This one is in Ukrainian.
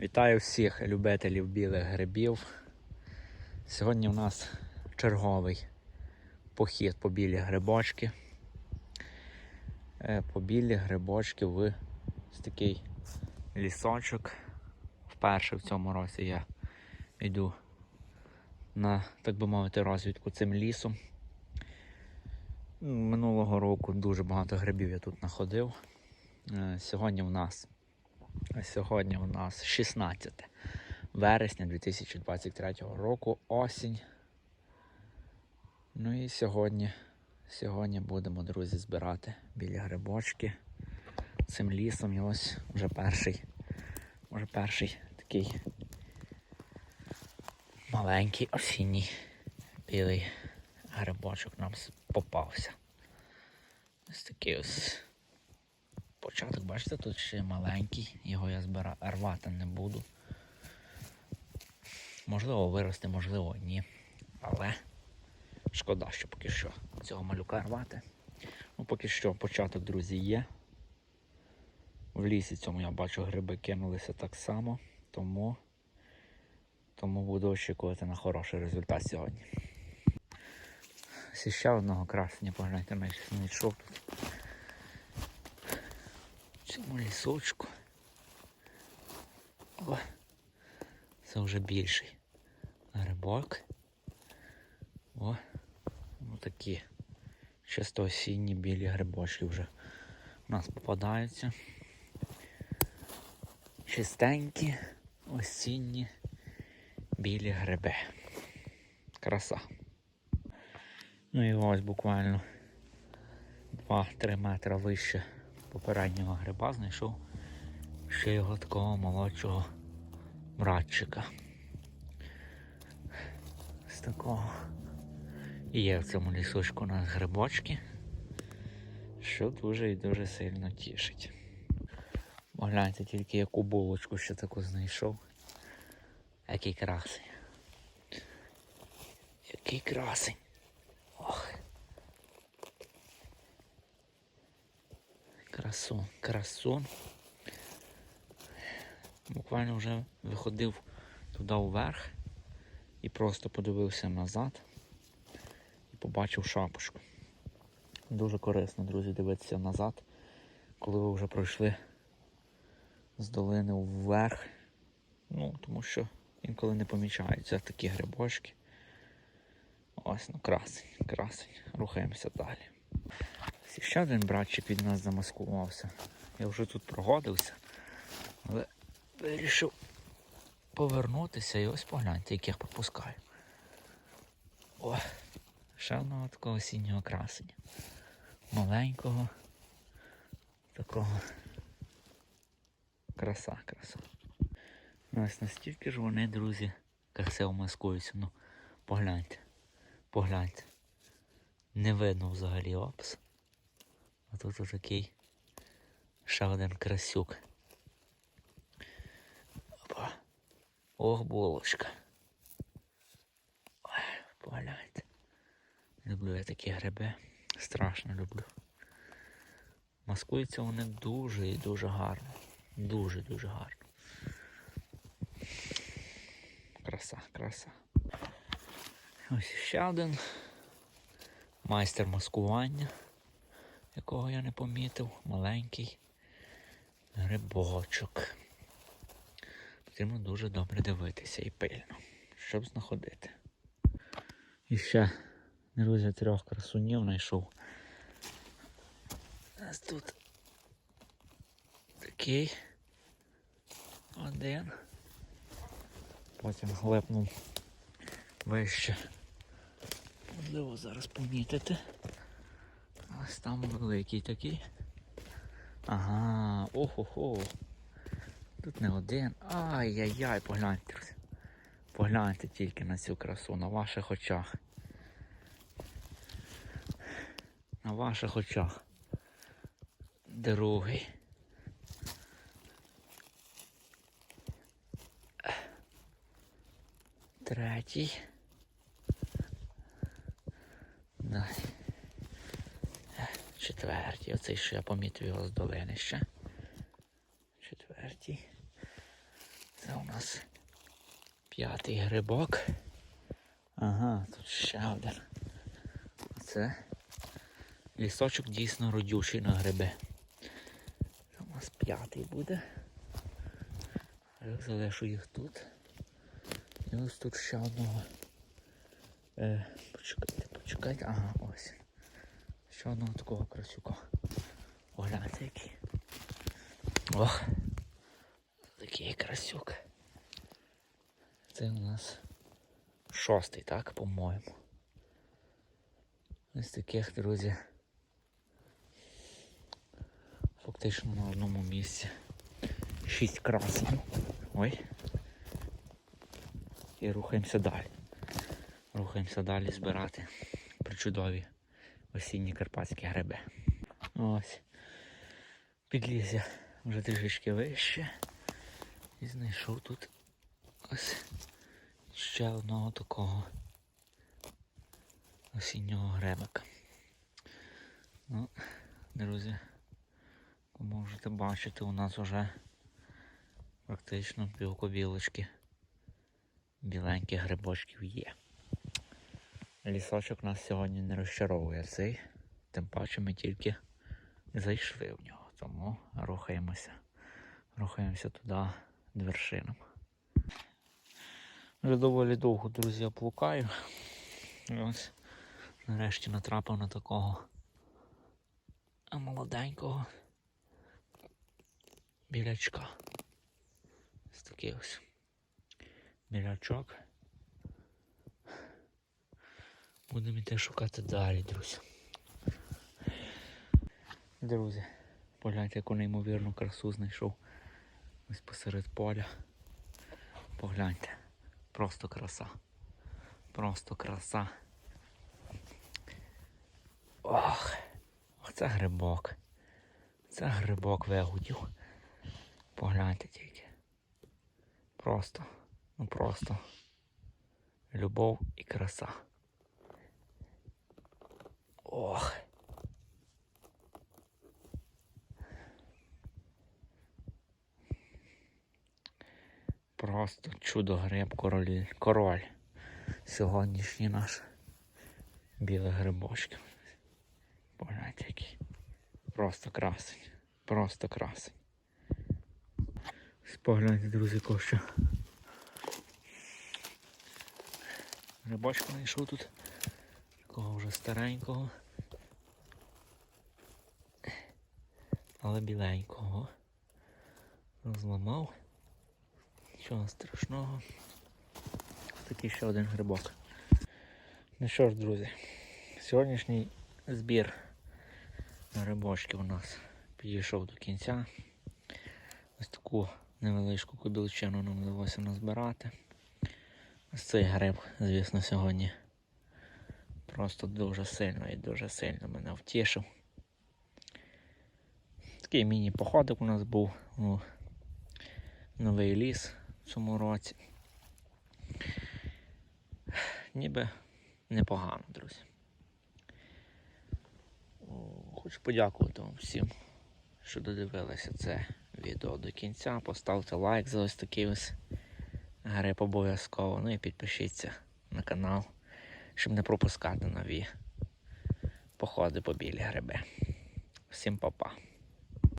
Вітаю всіх любителів білих грибів. Сьогодні у нас черговий похід по білі грибочки. Е, По білі грибочки в такий лісочок. Вперше в цьому році я йду на, так би мовити, розвідку цим лісом. Минулого року дуже багато грибів я тут знаходив. Е, Сьогодні в нас Сьогодні у нас 16 вересня 2023 року, осінь. Ну і сьогодні, сьогодні будемо, друзі, збирати білі грибочки цим лісом. І ось вже перший, може перший такий маленький осінній білий грибочок нам попався. Ось такий ось початок, бачите, тут ще маленький, його я збира... рвати не буду. Можливо, виросте, можливо, ні. Але шкода, що поки що цього малюка рвати. Ну, поки що початок, друзі, є. В лісі цьому я бачу, гриби кинулися так само, тому, тому буду очікувати на хороший результат сьогодні. Ще одного красення, погляньте, ми ще не йшов тут цьому лісочку. О, це вже більший грибок. О, такі чисто осінні білі грибочки вже у нас попадаються. Чистенькі, осінні білі гриби. Краса. Ну і ось буквально 2-3 метри вище попереднього гриба знайшов ще його такого молодшого братчика. З такого. І є в цьому лісочку у нас грибочки, що дуже і дуже сильно тішить. Погляньте тільки яку булочку ще таку знайшов. Який красень. Який красень. Красун, красун. Буквально вже виходив туди вверх і просто подивився назад і побачив шапочку. Дуже корисно, друзі, дивитися назад, коли ви вже пройшли з долини вверх. Ну, тому що інколи не помічаються такі грибочки. Ось, ну красень, красень. Рухаємося далі. Ось Ще один братчик від нас замаскувався. Я вже тут прогодився, але вирішив повернутися і ось погляньте, яких пропускаю. О, ще одного такого осіннього красення. Маленького. Такого. Краса, краса. Ну, ось настільки ж вони, друзі, красиво маскуються. Ну, погляньте. Погляньте. Не видно взагалі опис. А тут отакий ще один красюк. Опа. Ох, булочка. Ой, погляньте. Люблю я такі гриби. Страшно люблю. Маскуються вони дуже і дуже гарно. Дуже-дуже гарно. Краса, краса. Ось ще один майстер маскування, якого я не помітив, маленький грибочок. Потрібно дуже добре дивитися і пильно, щоб знаходити. І ще, друзі, трьох красунів знайшов. У нас тут такий один. Потім глепнув вище. Можливо, зараз помітити. Ось там великий такий. Ага, охо-хо. Тут не один. Ай-яй-яй, погляньте. Погляньте тільки на цю красу, на ваших очах. На ваших очах. Другий. Третій. Далі. Четвертій. Оцей, що я помітив його з долини ще. Четвертій. Це у нас п'ятий грибок. Ага, тут ще один. А це лісочок дійсно родючий на гриби. Це у нас п'ятий буде. Залишу їх тут. І ось тут ще одного. Е, почекайте, почекайте. Ага, ось. Ще одного такого красюка. Огляньте який. Ох. Такий красюк. Це у нас шостий, так, по-моєму. Ось таких, друзі. Фактично на одному місці. Шість красень. Ой. І рухаємося далі. Рухаємося далі збирати причудові осінні карпатські гриби. Ось. Підліз я вже трішечки вище. І знайшов тут ось ще одного такого осіннього гребика. Ну, друзі, можете бачити, у нас вже практично півкобілочки біленьких грибочків є. Лісочок нас сьогодні не розчаровує цей, тим паче ми тільки зайшли в нього, тому рухаємося. Рухаємося туди вершинам. Вже доволі довго, друзі, я плукаю. Ось нарешті натрапив на такого молоденького білячка. Ось такий ось білячок. Будемо йти шукати далі, друзі. Друзі, погляньте, яку неймовірну красу знайшов ось посеред поля. Погляньте. Просто краса. Просто краса. Ох, оце грибок. Це грибок вигудів. Погляньте тільки. Просто, ну просто. Любов і краса. Ох. Просто чудо гриб король. король. Сьогоднішній наш білий грибочки. Погляньте який. Просто красень. Просто красень. Ось Погляньте, друзі, кощо. Грибочка знайшов тут. Такого вже старенького. Але біленького. Розламав. Нічого страшного. Такий ще один грибок. Ну що ж, друзі, сьогоднішній збір грибочків у нас підійшов до кінця. Ось таку невеличку кобілчину нам вдалося назбирати. Ось цей гриб, звісно, сьогодні просто дуже сильно і дуже сильно мене втішив. Такий міні-походик у нас був у новий ліс в цьому році. Ніби непогано, друзі. Хочу подякувати вам всім, що додивилися це відео до кінця. Поставте лайк за ось такий ось гриб обов'язково. Ну і підпишіться на канал, щоб не пропускати нові походи по білі гриби. Всім па-па.